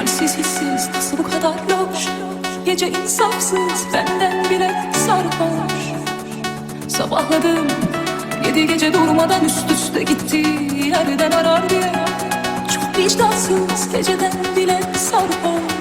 Halsiz hissiz nasıl bu kadar loş? Gece insafsız benden bile sarhoş. Sabahladım yedi gece durmadan üst üste gitti. Yerden arar diye. Çok vicdansız geceden bile sarhoş.